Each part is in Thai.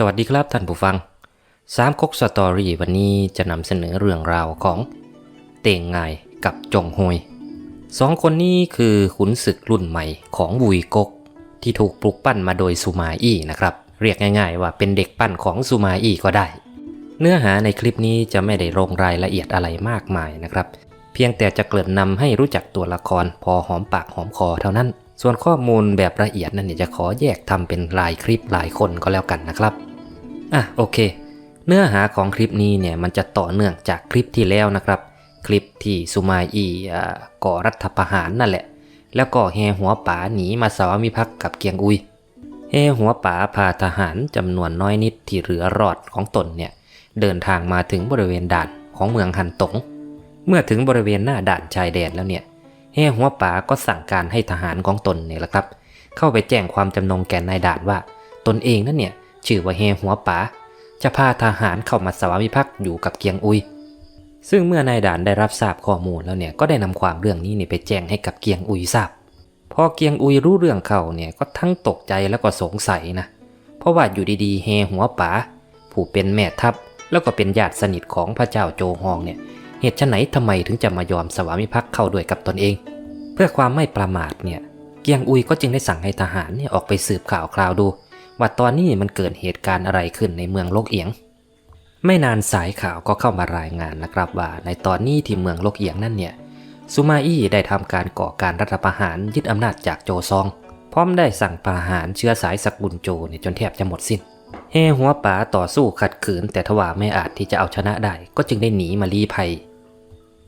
สวัสดีครับท่านผู้ฟังสามก๊กสตอรี่วันนี้จะนำเสนอเรื่องราวของ เต่งไงกับจงฮวยสองคนนี้คือขุนศึกรุ่นใหม่ของวุยก๊กที่ถูกปลุกปั้นมาโดยสุมาอี้นะครับ เรียกง่าย ๆ ว่าเป็นเด็กปั้นของสุมาอี้ก็ได้ เนื้อหาในคลิปนี้จะไม่ได้ลงรายละเอียดอะไรมากมายนะครับ เพียงแต่จะเกริ่นนำให้รู้จักตัวละครพอหอมปากหอมคอเท่านั้น ส่วนข้อมูลแบบละเอียดนั้นเนี่ยจะขอแยกทำเป็นรายคลิปรายคนก็แล้วกันนะครับ อะโอเค เนื้อหาของคลิปนี้เนี่ยมันจะต่อเนื่องจากคลิปที่แล้วนะครับ คลิปที่สุมาอีอ่าก่อรัฐประหารนั่นแหละ แล้วก็แฮหัวป๋าหนีมาสวามิภักดิ์กับเกียงอุยแฮหัวป๋าพาทหารจำนวนน้อยนิดที่เหลือรอดของตนเนี่ยเดินทางมาถึงบริเวณด่านของเมืองฮันตง เมื่อถึงบริเวณหน้าด่านชายแดนแล้วเนี่ย แฮหัวป๋าก็สั่งการให้ทหารของตนเนี่ยแหละครับ เข้าไปแจ้งความจำนงแก่นายด่านว่า ตนเองนั่นเนี่ยชื่อว่าแฮหัวป๋าจะพาทหารเข้ามาสวามิภักดิ์อยู่กับเกียงอุย ซึ่งเมื่อนายด่านได้รับทราบข้อมูลแล้วเนี่ยก็ได้นำความเรื่องนี้เนี่ยไปแจ้งให้กับเกียงอุยทราบ พอเกียงอุยรู้เรื่องเขาเนี่ยก็ทั้งตกใจแล้วก็สงสัยนะ เพราะว่าอยู่ดีๆเฮหัวป๋าผู้เป็นแม่ทัพแล้วก็เป็นญาติสนิทของพระเจ้าโจฮองเนี่ย เหตุไฉนทำไมถึงจะมายอมสวามิภักดิ์เข้าด้วยกับตนเอง เพื่อความไม่ประมาทเนี่ยเกียงอุยก็จึงได้สั่งให้ทหารเนี่ยออกไปสืบข่าวคราวดู ว่าตอนนี้มันเกิดเหตุการณ์อะไรขึ้นในเมืองโลกเอียง ไม่นานสายข่าวก็เข้ามารายงานนะครับว่าในตอนนี้ที่เมืองโลกเอียงนั่นเนี่ยซูมาอี้ได้ทำการก่อการรัฐประหารยึดอำนาจจากโจซอง พร้อมได้สั่งประหารเชื้อสายสกุลโจเนี่ยจนแทบจะหมดสิ้นเฮหัวป๋าต่อสู้ขัดขืนแต่ทว่าไม่อาจที่จะเอาชนะได้ ก็จึงได้หนีมาลี้ภัย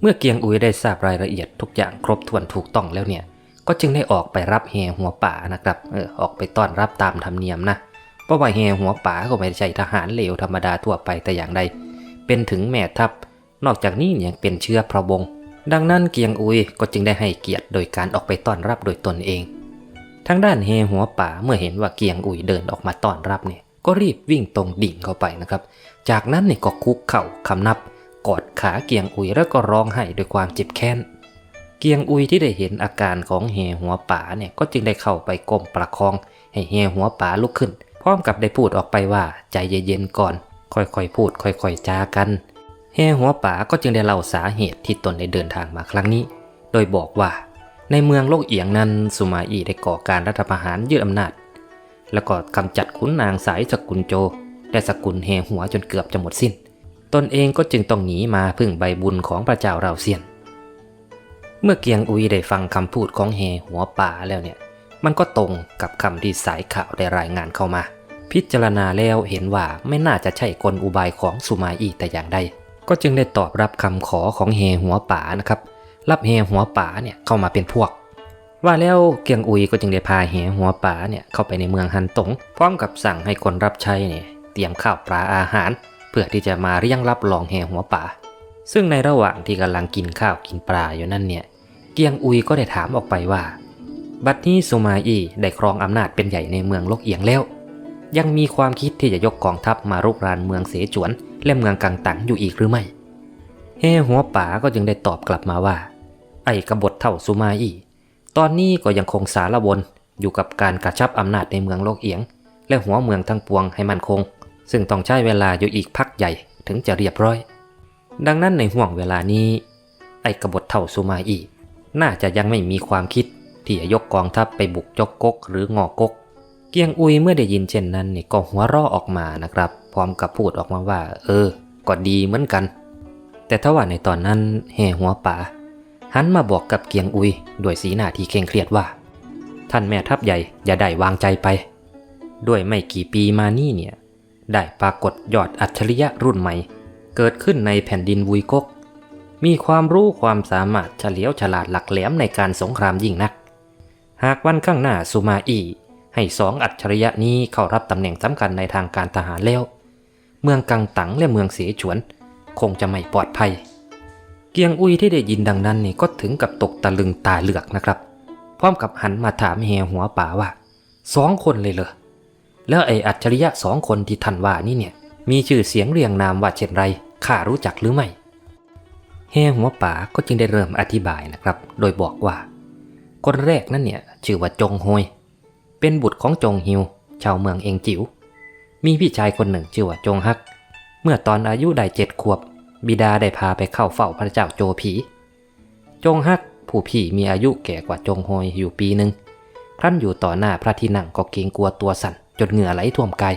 เมื่อเกียงอุยได้ทราบรายละเอียดทุกอย่างครบถ้วนถูกต้องแล้วเนี่ย ก็จึงได้ออกไปรับเฮหัวป่านะครับ เออ ออกไปต้อนรับตามธรรมเนียมนะ เพราะว่าเฮหัวป่าก็ไม่ใช่ทหารเลวธรรมดาทั่วไปแต่อย่างใด เป็นถึงแม่ทัพ นอกจากนี้ยังเป็นเชื้อพระวงศ์ ดังนั้นเกียงอุยก็จึงได้ให้เกียรติโดยการออกไปต้อนรับโดยตนเอง ทางด้านเฮหัวป่าเมื่อเห็นว่าเกียงอุยเดินออกมาต้อนรับเนี่ย ก็รีบวิ่งตรงดิ่งเข้าไปนะครับ จากนั้นเนี่ยก็คุกเข่าคำนับ กอดขาเกียงอุยแล้วก็ร้องไห้ด้วยความเจ็บแค้น เกียงอุยที่ได้เห็นอาการของเฮหัวป่าเนี่ยก็จึงได้เข้าไปก้มประคอง ให้เฮหัวป่าลุกขึ้น พร้อมกับได้พูดออกไปว่าใจเย็นๆก่อน ค่อยๆพูด ค่อยๆจากันเฮหัวป่าก็จึงได้เล่าสาเหตุที่ตนได้เดินทางมาครั้งนี้ โดยบอกว่า ในเมืองโลกเอียงนั้นสุมาอีได้ก่อการรัฐประหารยึดอำนาจ แล้วก็กำจัดขุนนางสายสกุลโจ และสกุลเฮหัวจนเกือบจะหมดสิ้น ตนเองก็จึงต้องหนีมาพึ่งใบบุญของพระเจ้าเราเซียน เมื่อเกียงอุยได้ฟังคำพูดของเฮหัวป่าแล้วเนี่ย มันก็ตรงกับคำที่สายข่าวได้รายงานเข้ามา พิจารณาแล้วเห็นว่าไม่น่าจะใช่กลอุบายของสุมาอีแต่อย่างใด ก็จึงได้ตอบรับคำขอของเฮหัวป่านะครับ รับเฮหัวป่าเนี่ยเข้ามาเป็นพวกว่าแล้วเกียงอุยก็จึงได้พาเฮหัวป่าเนี่ยเข้าไปในเมืองฮันตงพร้อมกับสั่งให้คนรับใช้เนี่ยเตรียมข้าวปลาอาหาร เพื่อที่จะมาเรียงรับรองเฮหัวป่า ซึ่งในระหว่างที่กำลังกินข้าวกินปลาอยู่นั่นเนี่ย เกียงอุยก็ได้ถามออกไปว่า บัดนี้สุมาอีได้ครองอำนาจเป็นใหญ่ในเมืองลกเอียงแล้ว ยังมีความคิดที่จะยกกองทัพมารุกรานเมืองเสฉวน และเมืองกังตังอยู่อีกหรือไม่เฮหัวป๋าก็จึงได้ตอบกลับมาว่า ไอ้กบฏเท่าสุมาอีตอนนี้ก็ยังคงสารวนอยู่กับการกระชับอำนาจในเมืองโลกเอียง และหัวเมืองทั้งปวงให้มันคง ซึ่งต้องใช้เวลาอยู่อีกพักใหญ่ถึงจะเรียบร้อย ดังนั้นในห่วงเวลานี้ ไอ้กบฏเท่าสุมาอีน่าจะยังไม่มีความคิดที่จะยกกองทัพไปบุกจกกกหรืองอกก เกียงอุยเมื่อได้ยินเช่นนั้นนี่ก็หัวเราะออกมานะครับ พร้อมกับพูดออกมาว่า เออ ก็ดีเหมือนกัน แต่ถว่าในตอนนั้นแห่หัวป่าหันมาบอกกับเกียงอุยด้วยสีหน้าที่เคร่งเครียดว่า ท่านแม่ทัพใหญ่อย่าได้วางใจไป ด้วยไม่กี่ปีมานี่เนี่ย ได้ปรากฏยอดอัจฉริยะรุ่นใหม่ เกิดขึ้นในแผ่นดินวุยกก มีความรู้ความสามารถเฉลียวฉลาดหลักแหลมในการสงครามยิ่งนัก หากวันข้างหน้าสุมาอีให้สองอัจฉริยะนี้เข้ารับตำแหน่งสำคัญในทางการทหารแล้ว เมืองกังตังและเมืองเสฉวน คงจะไม่ปลอดภัย เกียงอุยที่ได้ยินดังนั้นนี่ก็ถึงกับตกตะลึงตาเหลือกนะครับ พร้อมกับหันมาถามเฮหัวป่าว่าสองคนเลยเหรอ แล้วไอ้อัจฉริยะสองคนที่ท่านว่านี่เนี่ย มีชื่อเสียงเรียงนามว่าเช่นไรข้ารู้จักหรือไม่เฮหัวป่าก็จึงได้เริ่มอธิบายนะครับ โดยบอกว่า คนแรกนั่นเนี่ยชื่อว่าจงโฮย เป็นบุตรของจงฮิว ชาวเมืองเองจิว๋ว มีพี่ชายคนหนึ่งชื่อว่าจงฮัก เมื่อตอนอายุได้เจ็ดขวบ บิดาได้พาไปเข้าเฝ้าพระเจ้าโจผี จงฮักผู้พี่มีอายุแก่กว่าจงโฮยอยู่ปีหนึ่งครั้นอยู่ต่อหน้าพระที่นั่งก็เกรงกลัวตัวสั่น จนเหงื่อไหลท่วมกาย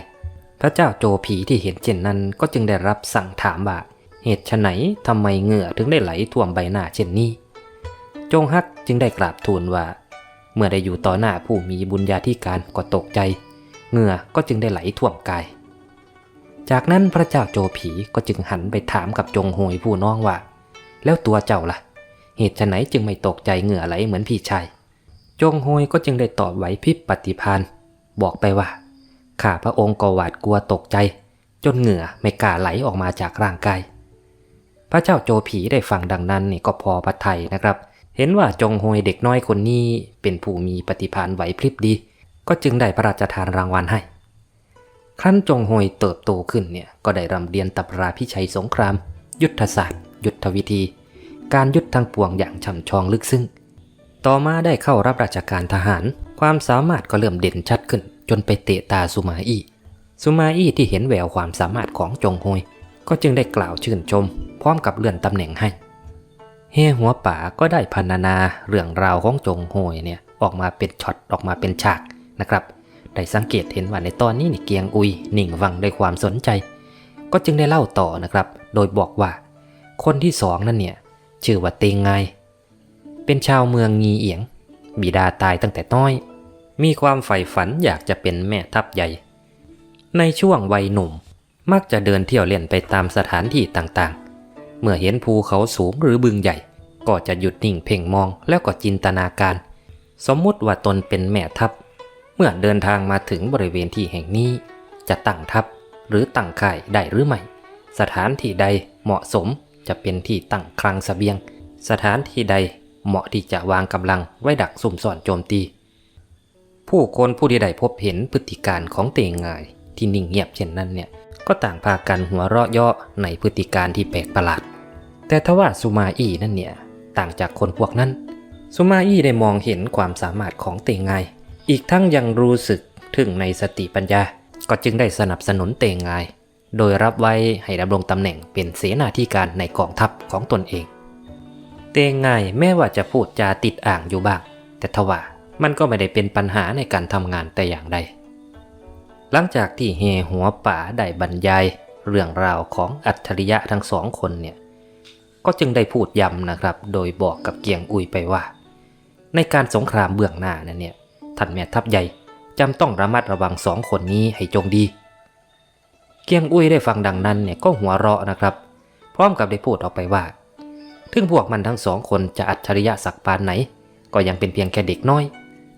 พระเจ้าโจผีที่เห็นเช่นนั้นก็จึงได้รับสั่งถามว่า เหตุไฉนทำไมเหงื่อถึงได้ไหลท่วมใบหน้าเช่นนี้ จงฮักจึงได้กราบทูลว่า เมื่อได้อยู่ต่อหน้าผู้มีบุญญาธิการก็ตกใจ เหงื่อก็จึงได้ไหลท่วมกาย จากนั้นพระเจ้าโจผีก็จึงหันไปถามกับจงโฮยผู้น้องว่า แล้วตัวเจ้าล่ะ เหตุไฉนจึงไม่ตกใจเหงื่อไหลเหมือนพี่ชายจงโฮยก็จึงได้ตอบไหวพริบปฏิพานบอกไปว่า ข้าพระองค์ก็หวาดกลัวตกใจ จนเหงื่อไม่กล้าไหลออกมาจากร่างกาย พระเจ้าโจผีได้ฟังดังนั้นนี่ก็พอพระทัยนะครับ เห็นว่าจงโฮยเด็กน้อยคนนี้เป็นผู้มีปฏิภาณไหวพริบดี ก็จึงได้พระราชทานรางวัลให้ ครั้นจงโฮยเติบโตขึ้นเนี่ยก็ได้รำเรียนตำราพิชัยสงคราม ยุทธศาสตร์ ยุทธวิธี การยุทธทางปวงอย่างช่ำชองลึกซึ้งต่อมาได้เข้ารับราชการทหาร ความสามารถก็เริ่มเด่นชัดขึ้น จนไปเตะตาสุมาอี้สุมาอี้ที่เห็นแววความสามารถของจงโฮยก็จึงได้กล่าวชื่นชม พร้อมกับเลื่อนตำแหน่งให้ เฮหัวป่าก็ได้พรรณนาเรื่องราวของจงโฮยเนี่ยออกมาเป็นช็อตออกมาเป็นฉากนะครับ ได้สังเกตเห็นว่าในตอนนี้นี่เกียงอุยนิ่งฟังด้วยความสนใจ ก็จึงได้เล่าต่อนะครับ โดยบอกว่า คนที่สองนั่นเนี่ยชื่อว่าเตงไง เป็นชาวเมืองงีเอียง บิดาตายตั้งแต่น้อย มีความใฝ่ฝันอยากจะเป็นแม่ทัพใหญ่ ในช่วงวัยหนุ่มมักจะเดินเที่ยวเล่นไปตามสถานที่ต่างๆ เมื่อเห็นภูเขาสูงหรือบึงใหญ่ ก็จะหยุดนิ่งเพ่งมองแล้วก็จินตนาการ สมมุติว่าตนเป็นแม่ทัพ เมื่อเดินทางมาถึงบริเวณที่แห่งนี้ จะตั้งทัพหรือตั้งค่ายได้หรือไม่ สถานที่ใดเหมาะสมจะเป็นที่ตั้งคลังเสบียง สถานที่ใดเหมาะที่จะวางกำลังไว้ดักสุ่มซ่อนโจมตี ผู้คนผู้ที่ได้พบเห็นพฤติการของเตงไงที่นิ่งเงียบเช่นนั้นเนี่ยก็ต่างพากันหัวเราะเยาะในพฤติการที่แปลกประหลาด แต่ทว่าสุมาอี้นั่นเนี่ยต่างจากคนพวกนั้นสุมาอี้ได้มองเห็นความสามารถของเตงไงอีกทั้งยังรู้สึกถึงในสติปัญญา ก็จึงได้สนับสนุนเตงไงโดยรับไว้ให้ดำรงตำแหน่งเป็นเสนาธิการในกองทัพของตนเอง เตงไงแม้ว่าจะพูดจาติดอ่างอยู่บ้าง แต่ทว่า มันก็ไม่ได้เป็นปัญหาในการทำงานแต่อย่างใด หลังจากที่เฮหัวป่าได้บรรยาย เรื่องราวของอัจฉริยะทั้งสองคนเนี่ย ก็จึงได้พูดย้ำนะครับ โดยบอกกับเกียงอุยไปว่า ในการสงครามเบื้องหน้านั้นเนี่ยท่านแม่ทัพใหญ่จำต้องระมัดระวังสองคนนี้ให้จงดี เกียงอุ้ยได้ฟังดังนั้นเนี่ยก็หัวเราะนะครับ พร้อมกับได้พูดออกไปว่าถึงพวกมันทั้งสองคนจะอัจฉริยะสักปานไหน ก็ยังเป็นเพียงแค่เด็กน้อย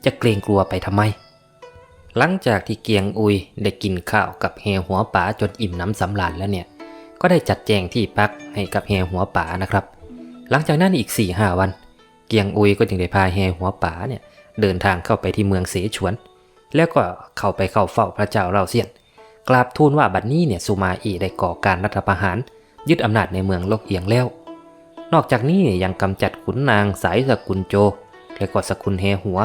จะเกรงกลัวไปทำไม หลังจากที่เกียงอุยได้กินข้าวกับเฮหัวป๋าจนอิ่มน้ำสำราญแล้วเนี่ย ก็ได้จัดแจงที่พักให้กับเฮหัวป๋านะครับ หลังจากนั้นอีก4ี่หวัน เกียงอุยก็จึงได้พาเฮหัวป๋าเนี่ยเดินทางเข้าไปที่เมืองเสฉวน แล้วก็เข้าไปเข้าเฝ้าพระเจ้าเราเซียน กราบทูลว่าบัดนี้เนี่ยสุมาอีได้ก่อการรัฐประหาร ยึดอำนาจในเมืองโลกเอียงแล้ว นอกจากนี้ยังกำจัดขุนนางสายสกุลโจ และก็สกุลเฮหัว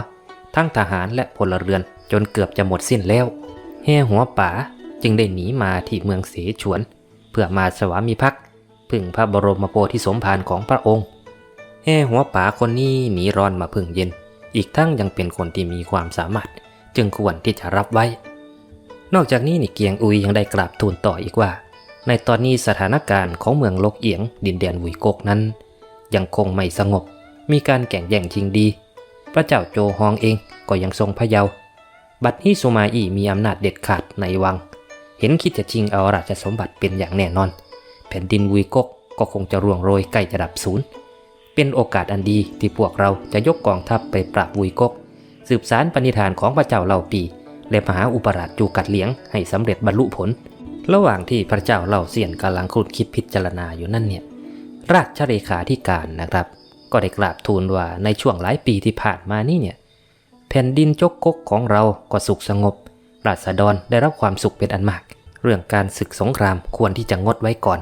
ทั้งทหารและพลเรือนจนเกือบจะหมดสิ้นแล้วเฮหัวป๋าจึงได้หนีมาที่เมืองเสฉวน เพื่อมาสวามิภักดิ์พึ่งพระบรมโพธิสมภารของพระองค์เฮหัวป๋าคนนี้หนีร้อนมาพึ่งเย็น อีกทั้งยังเป็นคนที่มีความสามารถ จึงควรที่จะรับไว้ นอกจากนี้นี่เกียงอุยยังได้กราบทูลต่ออีกว่า ในตอนนี้สถานการณ์ของเมืองลกเอียง ดินแดนหุยกกนั้น ยังคงไม่สงบ มีการแข่งแย่งชิงดี พระเจ้าโจฮองเองก็ยังทรงพะเยาบัดนี้สุมาอีมีอำนาจเด็ดขาดในวัง เห็นคิดจะชิงเอาราชสมบัติเป็นอย่างแน่นอน แผ่นดินวุยกกก็คงจะร่วงโรยใกล้จะดับศูนย์ เป็นโอกาสอันดีที่พวกเราจะยกกองทัพไปปราบวุยกก สืบสารปณิธานของพระเจ้าเหล่าปีและมหาอุปราชจูกัดเลี้ยงให้สำเร็จบรรลุผล ระหว่างที่พระเจ้าเหล่าเสียนกำลังครุดคิดพิจารณาอยู่นั่นเนี่ย ราชเลขาธิการนะครับ ก็ได้กราบทูลว่าในช่วงหลายปีที่ผ่านมานี่เนี่ย แผ่นดินจกกกของเราก็สุขสงบ ราษฎรได้รับความสุขเป็นอันมาก เรื่องการศึกสงครามควรที่จะงดไว้ก่อน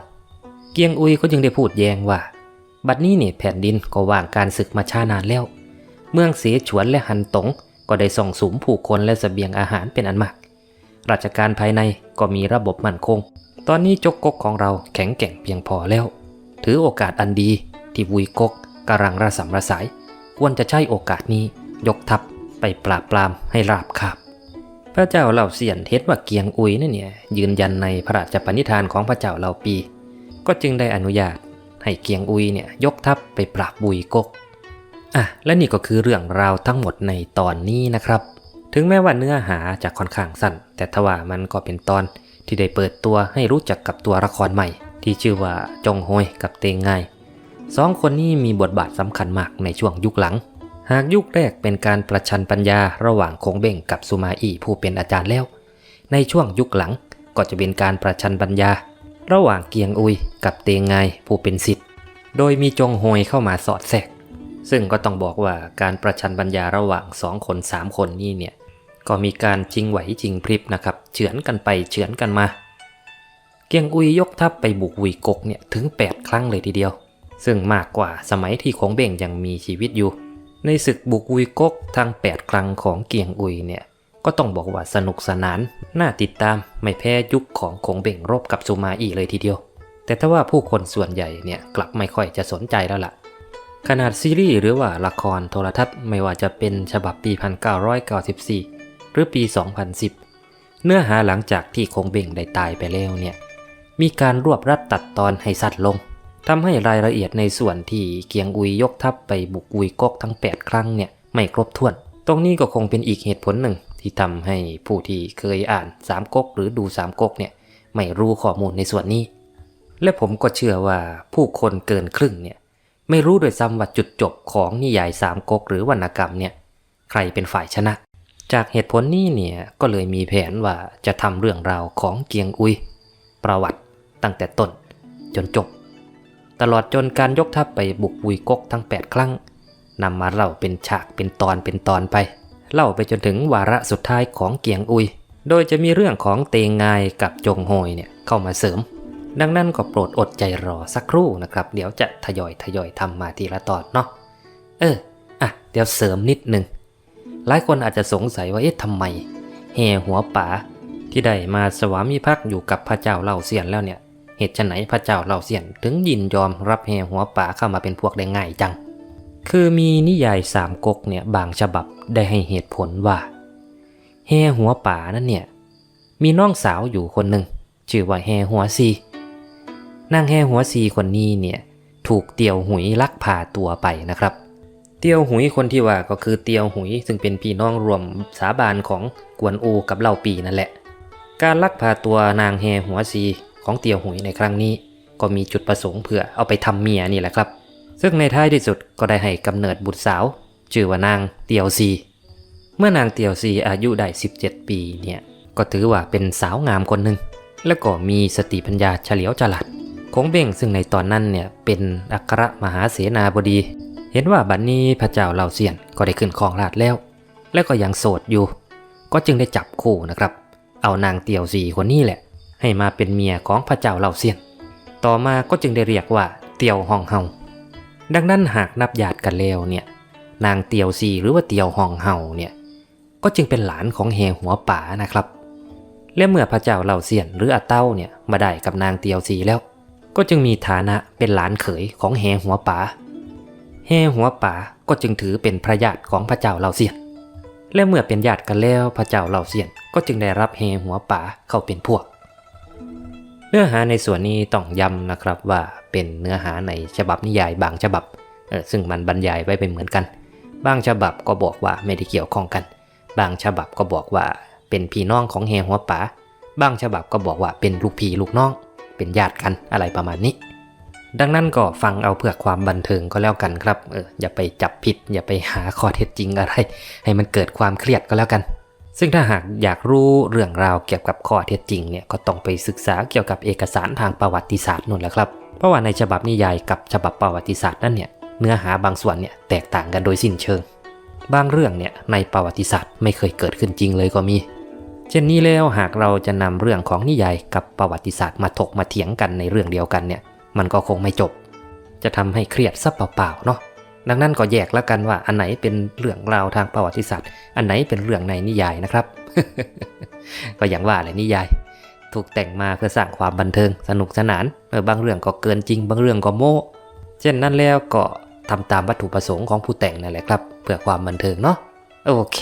เกียงอุยก็ยังได้พูดแย้งว่า บัดนี้เนี่ยแผ่นดินก็ว่างการศึกมาช้านานแล้ว เมืองเสฉวนและหันตงก็ได้ส่งสมผู้คนและสเสบียงอาหารเป็นอันมาก ราชการภายในก็มีระบบมั่นคง ตอนนี้จกกกของเราแข็งแกร่งเพียงพอแล้ว ถือโอกาสอันดีที่วุยกก กำลังระสำระสาย ควรจะใช้โอกาสนี้ยกทัพไปปราบปรามให้ราบคาบ พระเจ้าเหล่าเสียนเทศว่าเกียงอุยนั่นเนี่ยยืนยันในพระราชปณิธานของพระเจ้าเหล่าปี ก็จึงได้อนุญาตให้เกียงอุยเนี่ยยกทัพไปปราบบุยกกอะและนี่ก็คือเรื่องราวทั้งหมดในตอนนี้นะครับ ถึงแม้ว่าเนื้อหาจะค่อนข้างสั้น แต่ทว่ามันก็เป็นตอนที่ได้เปิดตัวให้รู้จักกับตัวละครใหม่ ที่ชื่อว่าจงโฮยกับเตงไง สองคนนี้มีบทบาทสำคัญมากในช่วงยุคหลัง หากยุคแรกเป็นการประชันปัญญาระหว่างคงเบ่งกับสุมาอีผู้เป็นอาจารย์แล้ว ในช่วงยุคหลังก็จะเป็นการประชันปัญญา ระหว่างเกียงอุยกับเตงไงผู้เป็นศิษย์โดยมีจงโฮยเข้ามาสอดแทรก ซึ่งก็ต้องบอกว่าการประชันปัญญาระหว่างสองคนสามคนนี่เนี่ยก็มีการชิงไหวชิงพริบนะครับ เฉือนกันไปเฉือนกันมา เกียงอุยยกทัพไปบุกวุยกกเนี่ยถึง 8 ครั้งเลยทีเดียว ซึ่งมากกว่าสมัยที่คงเบ่งยังมีชีวิตอยู่ ในศึกบุกวุยกกทั้ง8 ครั้งของเกียงอุยเนี่ยก็ต้องบอกว่าสนุกสนาน น่าติดตามไม่แพ้ยุคของคงเบ่งรบกับซูมาอีเลยทีเดียว แต่ถ้าว่าผู้คนส่วนใหญ่เนี่ยกลับไม่ค่อยจะสนใจแล้วล่ะ ขนาดซีรีส์หรือว่าละครโทรทัศน์ไม่ว่าจะเป็นฉบับปี 1994 หรือปี 2010 เนื้อหาหลังจากที่คงเบ่งได้ตายไปแล้วเนี่ยมีการรวบรัดตัดตอนให้สัตว์ลง ทำให้รายละเอียดในส่วนที่เกียงอุยยกทัพไปบุกอุยกกทั้ง 8 ครั้งเนี่ยไม่ครบถ้วน ตรงนี้ก็คงเป็นอีกเหตุผลหนึ่งที่ทำให้ผู้ที่เคยอ่านสามก๊กหรือดูสามก๊กเนี่ยไม่รู้ข้อมูลในส่วนนี้ และผมก็เชื่อว่าผู้คนเกินครึ่งเนี่ยไม่รู้โดวยซ้ำว่าจุดจบของนิยายสามก๊กหรือวรรณกรรมเนี่ยใครเป็นฝ่ายชนะ จากเหตุผลนี้เนี่ยก็เลยมีแผนว่าจะทำเรื่องราวของเกียงอุย ประวัติตั้งแต่ต้นจนจบ ตลอดจนการยกทัพไปบุกวุยกกทั้ง 8 ครั้งนำมาเล่าเป็นฉากเป็นตอนเป็นตอนไป เล่าไปจนถึงวาระสุดท้ายของเกียงอุย โดยจะมีเรื่องของเตงงายกับจงโฮยเนี่ยเข้ามาเสริม ดังนั้นก็โปรดอดใจรอสักครู่นะครับ เดี๋ยวจะทยอยทยอยทำมาทีละตอนเนาะเอออะเดี๋ยวเสริมนิดนึงหลายคนอาจจะสงสัยว่าเอ๊ะทำไมแห่หัวป๋าที่ได้มาสวามิภักดิ์อยู่กับพระเจ้าเล่าเสียนแล้วเนี่ย เหตุไฉนพระเจ้าเล่าเสียนถึงยินยอมรับแห่หัวป๋าเข้ามาเป็นพวกได้ง่ายจัง คือมีนิยายสามก๊กเนี่ยบางฉบับได้ให้เหตุผลว่าแห่หัวป๋านั่นเนี่ยมีน้องสาวอยู่คนหนึ่งชื่อว่าแห่หัวซีนางแห่หัวซีคนนี้เนี่ยถูกเตียวหุยลักพาตัวไปนะครับ เตียวหุยคนที่ว่าก็คือเตียวหุยซึ่งเป็นพี่น้องรวมสาบานของกวนอูกับเล่าปีนั่นแหละ การลักพาตัวนางแห่หัวซี ของเตียวหุยในครั้งนี้ ก็มีจุดประสงค์เพื่อเอาไปทำเมียนี่แหละครับ ซึ่งในท้ายที่สุดก็ได้ให้กำเนิดบุตรสาวชื่อว่านางเตียวซี เมื่อนางเตียวซีอายุได้ 17 ปีเนี่ยก็ถือว่าเป็นสาวงามคนหนึ่งแล้วก็มีสติปัญญาเฉลียวฉลาดคงเบ้งซึ่งในตอนนั้นเนี่ยเป็นอัครมหาเสนาบดี เห็นว่าบัดนนี้พระเจ้าเหล่าเซียนก็ได้ขึ้นครองราชแล้ว และก็ยังโสดอยู่ ก็จึงได้จับคู่นะครับ เอานางเตียวซีคนนี้แหละ ให้มาเป็นเมียของพระเจ้าเหล่าเซียน ต่อมาก็จึงได้เรียกว่าเตียวฮองเฮา ดังนั้นหากนับญาติกันแล้วเนี่ย นางเตียวซีหรือว่าเตียวฮองเฮาเนี่ยก็จึงเป็นหลานของแหหัวป่านะครับ และเมื่อพระเจ้าเหล่าเซียนหรืออาเต้าเนี่ยมาได้กับนางเตียวซีแล้ว ก็จึงมีฐานะเป็นหลานเขยของแหหัวป่าแหหัวป่าก็จึงถือเป็นพระญาติของพระเจ้าเหล่าเซียน และเมื่อเป็นญาติกันแล้วพระเจ้าเหล่าเซียนก็จึงได้รับแหหัวป่าเข้าเป็นพวก เนื้อหาในส่วนนี้ต้องย้ำนะครับว่าเป็นเนื้อหาในฉบับนิยายบางฉบับ ซึ่งมันบรรยายไว้เป็นเหมือนกัน บางฉบับก็บอกว่าไม่ได้เกี่ยวข้องกัน บางฉบับก็บอกว่าเป็นพี่น้องของแฮหัวป๋าบางฉบับก็บอกว่าเป็นลูกพี่ลูกน้อง เป็นญาติกันอะไรประมาณนี้ ดังนั้นก็ฟังเอาเพื่อความบันเทิงก็แล้วกันครับ เอออย่าไปจับผิด อย่าไปหาข้อเท็จจริงอะไร ให้มันเกิดความเครียดก็แล้วกัน ซึ่งถ้าหากอยากรู้เรื่องราวเกี่ยวกับข้อเท็จจริงเนี่ยก็ต้องไปศึกษาเกี่ยวกับเอกสารทางประวัติศาสตร์นู่นแหละครับ เพราะว่าในฉบับนิยายกับฉบับประวัติศาสตร์นั่นเนี่ยเนื้อหาบางส่วนเนี่ยแตกต่างกันโดยสิ้นเชิง บางเรื่องเนี่ยในประวัติศาสตร์ไม่เคยเกิดขึ้นจริงเลยก็มี เช่นนี้แล้วหากเราจะนำเรื่องของนิยายกับประวัติศาสตร์มาถกมาเถียงกันในเรื่องเดียวกันเนี่ยมันก็คงไม่จบ จะทำให้เครียดซะเปล่าๆเนาะ ดังนั้นก็แยกแล้วกันว่าอันไหนเป็นเรื่องราวทางประวัติศาสตร์ อันไหนเป็นเรื่องในนิยายนะครับ ก็อย่างว่าแหละนิยาย ถูกแต่งมาเพื่อสร้างความบันเทิงสนุกสนานเออบางเรื่องก็เกินจริง บางเรื่องก็โม้เช่นนั้นแล้วก็ทำตามวัตถุประสงค์ของผู้แต่งนั่นแหละครับ เพื่อความบันเทิงเนาะโอเค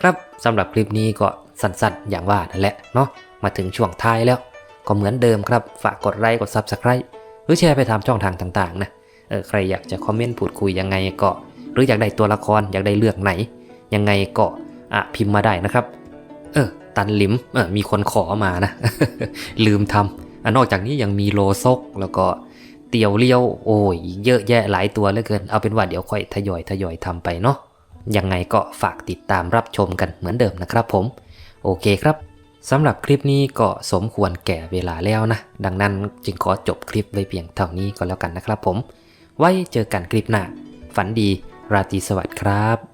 ครับสำหรับคลิปนี้ก็สั้นๆ อย่างว่านั่นแหละเนาะมาถึงช่วงท้ายแล้ว ก็เหมือนเดิมครับฝากกดไลค์กด Subscribe หรือแชร์ไปตามช่องทางต่างๆนะ เออใครอยากจะคอมเมนต์พูดคุยยังไงก็หรืออยากได้ตัวละครอยากได้เลือกไหน ยังไงก็อะพิมพ์มาได้นะครับ เออ ตันหลิมเออมีคนขอมานะ ลืมทำอะนอกจากนี้ยังมีโลซกแล้วก็เตียวเลี้ยว โอ้ยเยอะแยะหลายตัวเหลือเกิน เอาเป็นว่าเดี๋ยวค่อยทยอยทยอยทำไปเนาะยังไงก็ฝากติดตามรับชมกันเหมือนเดิมนะครับผม โอเคครับสำหรับคลิปนี้ก็สมควรแก่เวลาแล้วนะ ดังนั้นจึงขอจบคลิปไว้เพียงเท่านี้ก็แล้วกันนะครับผม ไว้เจอกันคลิปหน้า ฝันดี ราตรีสวัสดิ์ครับ